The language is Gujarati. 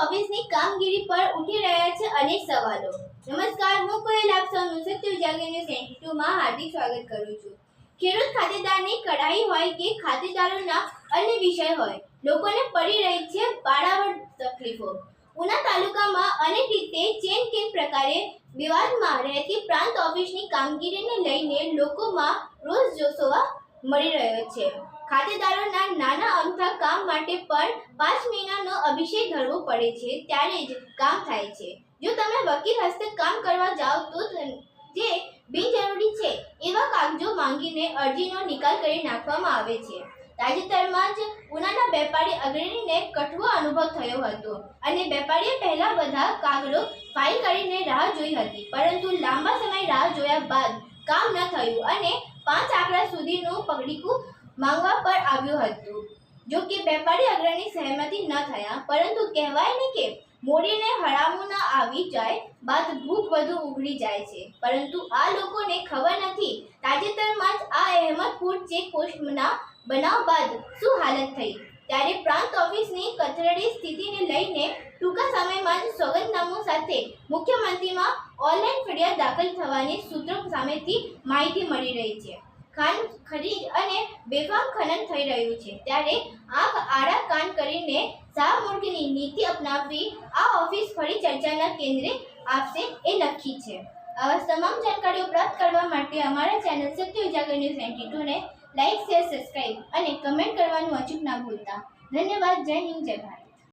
ઓફિસની કામગીરી પર ઉઠી રહ્યા છે અનેક સવાલો. નમસ્કાર, હું કોયલ આપ સૌનું સત્ય ઉજાગર ન્યૂઝ 92 માં હાર્દિક સ્વાગત કરું છું. ખેડૂત ખાતેદારની કડાઈ હોય કે ખાતેદારોના અન્ય વિષય હોય, લોકોને પડી રહી છે બાળાવડ તકલીફો. ઉના તાલુકામાં અનેક રીતે ચેન કેન પ્રકારે વિવાદમાં રહેતી પ્રાંત ઓફિસની કામગીરીને લઈને લોકોમાં રોષ જોવા મળી રહ્યો છે. ખાતેદારોના નાના અમથા કામ માટે પણ પાંચ મહિનાનો અભિષેક ધરવો પડે છે, ત્યારે જ કામ થાય છે. જો તમે વકીલ હસ્તે કામ કરવા જાઓ તો જે બિનજરૂરી છે, એવા કાગજો માંગીને અરજીનો નિકાલ કરી નાખવામાં આવે છે. તાજેતરમાં જ ઉનાના વેપારી અગ્રણીને કઠવો અનુભવ થયો હતો અને વેપારીએ પહેલા બધા કાગળો ફાઇલ કરીને રાહ જોઈ હતી, પરંતુ લાંબા સમય રાહ જોયા બાદ કામ ન થયું અને પાંચ આંકડા સુધીનું પગડીકું માંગવા પર આવ્યું હતું. જો કે વેપારી અગ્રણી સહેમતી ન થયા, પરંતુ કહેવાય ને કે મોડીને હરામું ન આવી જાય, બાદ ભૂખ વધુ ઉઘડી જાય છે. પરંતુ આ લોકોને ખબર નથી, તાજેતરમાં જ આ અહેમદપુર ચેકપોસ્ટના બનાવ બાદ શું હાલત થઈ. ત્યારે પ્રાંત ઓફિસની કચરડી સ્થિતિને લઈને ટૂંકા સમયમાં જ સોગંદનામું સાથે મુખ્યમંત્રીમાં ઓનલાઈન ફરિયાદ દાખલ થવાની સૂત્રો સામેથી માહિતી મળી રહી છે. ખાન ખરીદ અને બેફામ ખનન થઈ રહ્યું છે. ત્યારે આંખ આડા કાન કરીને શાહમુર્ગની નીતિ અપનાવવી આ ઓફિસ ફરી ચર્ચાના કેન્દ્રે આપશે એ નક્કી છે. આવા તમામ જાણકારીઓ પ્રાપ્ત કરવા માટે અમારા channel Satya Ujagar news ninety ટુને like share subscribe અને કમેન્ટ કરવાનું અચૂક ના ભૂલતા. ધન્યવાદ જય હિન્દ જય ભારત.